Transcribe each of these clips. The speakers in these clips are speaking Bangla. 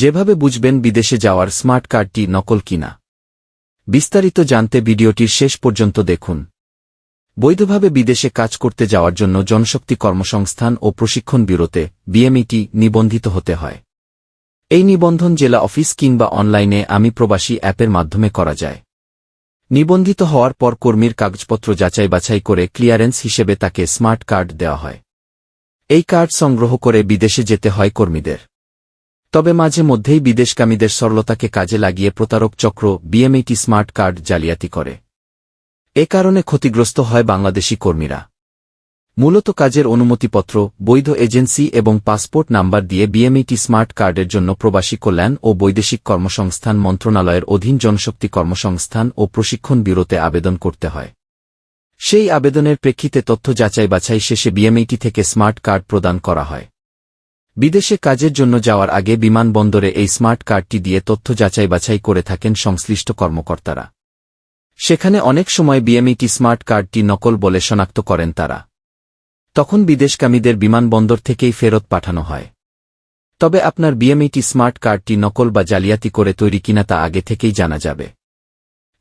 যেভাবে বুঝবেন বিদেশে যাওয়ার স্মার্ট কার্ডটি নকল কিনা। বিস্তারিত জানতে ভিডিওটির শেষ পর্যন্ত দেখুন। বৈধভাবে বিদেশে কাজ করতে যাওয়ার জন্য জনশক্তি কর্মসংস্থান ও প্রশিক্ষণ ব্যুরোতে বিএমইটি নিবন্ধিত হতে হয়। এই নিবন্ধন জেলা অফিস কিংবা অনলাইনে আমি প্রবাসী অ্যাপের মাধ্যমে করা যায়। নিবন্ধিত হওয়ার পর কর্মীর কাগজপত্র যাচাই বাছাই করে ক্লিয়ারেন্স হিসেবে তাকে স্মার্ট কার্ড দেওয়া হয়। এই কার্ড সংগ্রহ করে বিদেশে যেতে হয় কর্মীদের। তবে মাঝে মধ্যেই বিদেশকামীদের সরলতাকে কাজে লাগিয়ে প্রতারক চক্র বিএমইটি স্মার্ট কার্ড জালিয়াতি করে। এ কারণে ক্ষতিগ্রস্ত হয় বাংলাদেশি কর্মীরা। মূলত কাজের অনুমতিপত্র, বৈধ এজেন্সি এবং পাসপোর্ট নাম্বার দিয়ে বিএমইটি স্মার্ট কার্ডের জন্য প্রবাসী কল্যাণ ও বৈদেশিক কর্মসংস্থান মন্ত্রণালয়ের অধীন জনশক্তি কর্মসংস্থান ও প্রশিক্ষণ ব্যুরোতে আবেদন করতে হয়। সেই আবেদনের প্রেক্ষিতে তথ্য যাচাই বাছাই শেষে বিএমইটি থেকে স্মার্ট কার্ড প্রদান করা হয়। বিদেশে কাজের জন্য যাওয়ার আগে বিমানবন্দরে এই স্মার্ট কার্ডটি দিয়ে তথ্য যাচাই বাছাই করে থাকেন সংশ্লিষ্ট কর্মকর্তারা। সেখানে অনেক সময় বিএমইটি স্মার্ট কার্ডটি নকল বলে শনাক্ত করেন তারা। তখন বিদেশকামীদের বিমানবন্দর থেকেই ফেরত পাঠানো হয়। তবে আপনার বিএমইটি স্মার্ট কার্ডটি নকল বা জালিয়াতি করে তৈরি কিনা তা আগে থেকেই জানা যাবে।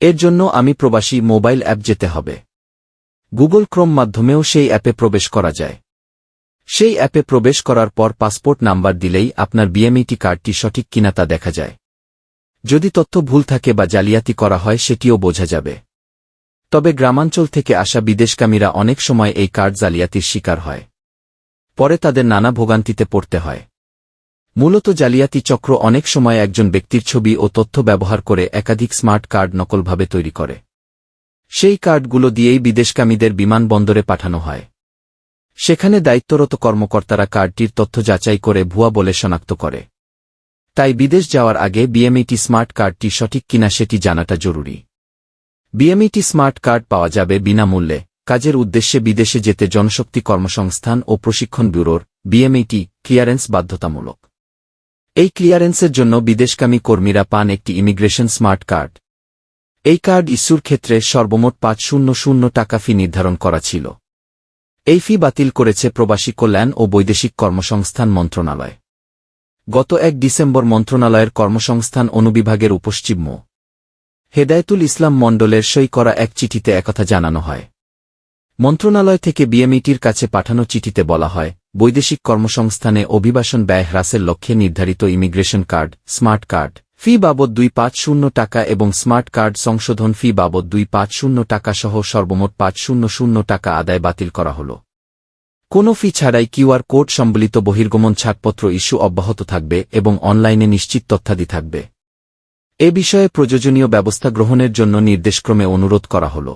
এর জন্য আমি প্রবাসী মোবাইল অ্যাপ যেতে হবে। গুগল ক্রোম মাধ্যমেও সেই অ্যাপে প্রবেশ করা যায়। সেই অ্যাপে প্রবেশ করার পর পাসপোর্ট নাম্বার দিলেই আপনার বিএমইটি কার্ডটি সঠিক কিনা তা দেখা যায়। যদি তথ্য ভুল থাকে বা জালিয়াতি করা হয়, সেটিও বোঝা যাবে। তবে গ্রামাঞ্চল থেকে আসা বিদেশকামীরা অনেক সময় এই কার্ড জালিয়াতির শিকার হয়। পরে তাদের নানা ভোগান্তিতে পড়তে হয়। মূলত জালিয়াতি চক্র অনেক সময় একজন ব্যক্তির ছবি ও তথ্য ব্যবহার করে একাধিক স্মার্ট কার্ড নকলভাবে তৈরি করে। সেই কার্ডগুলো দিয়েই বিদেশকামীদের বিমানবন্দরে পাঠানো হয়। সেখানে দায়িত্বরত কর্মকর্তারা কার্ডটির তথ্য যাচাই করে ভুয়া বলে শনাক্ত করে। তাই বিদেশ যাওয়ার আগে বিএমইটি স্মার্ট কার্ডটি সঠিক কিনা সেটি জানাটা জরুরি। বিএমইটি স্মার্ট কার্ড পাওয়া যাবে বিনামূল্যে। কাজের উদ্দেশ্যে বিদেশে যেতে জনশক্তি কর্মসংস্থান ও প্রশিক্ষণ ব্যুরোর বিএমইটি ক্লিয়ারেন্স বাধ্যতামূলক। এই ক্লিয়ারেন্সের জন্য বিদেশকামী কর্মীরা পান একটি ইমিগ্রেশন স্মার্ট কার্ড। এই কার্ড ইস্যুর ক্ষেত্রে সর্বমোট পাঁচ শূন্য শূন্য টাকা ফি নির্ধারণ করা ছিল। এই ফি বাতিল করেছে প্রবাসী কল্যাণ ও বৈদেশিক কর্মসংস্থান মন্ত্রণালয়। গত এক ডিসেম্বর মন্ত্রণালয়ের কর্মসংস্থান অনুবিভাগের উপশ্চিম হেদায়তুল ইসলাম মণ্ডলের সই করা এক চিঠিতে একথা জানানো হয়। মন্ত্রণালয় থেকে বিএমইটির কাছে পাঠানো চিঠিতে বলা হয়, বৈদেশিক কর্মসংস্থানে অভিবাসন ব্যয় হ্রাসের লক্ষ্যে নির্ধারিত immigration card, smart card fee বাবদ দুই পাঁচ শূন্য টাকা এবং স্মার্ট কার্ড সংশোধন ফি বাবদ দুই পাঁচ শূন্য টাকা সহ সর্বমোট পাঁচ শূন্য শূন্য টাকা আদায় বাতিল করা হল। কোনো ফি ছাড়াই কিউআর কোড সম্বলিত বহির্গমন ছাড়পত্র ইস্যু অব্যাহত থাকবে এবং অনলাইনে নিশ্চিত তথ্যাদি থাকবে। এ বিষয়ে প্রয়োজনীয় ব্যবস্থা গ্রহণের জন্য নির্দেশক্রমে অনুরোধ করা হল।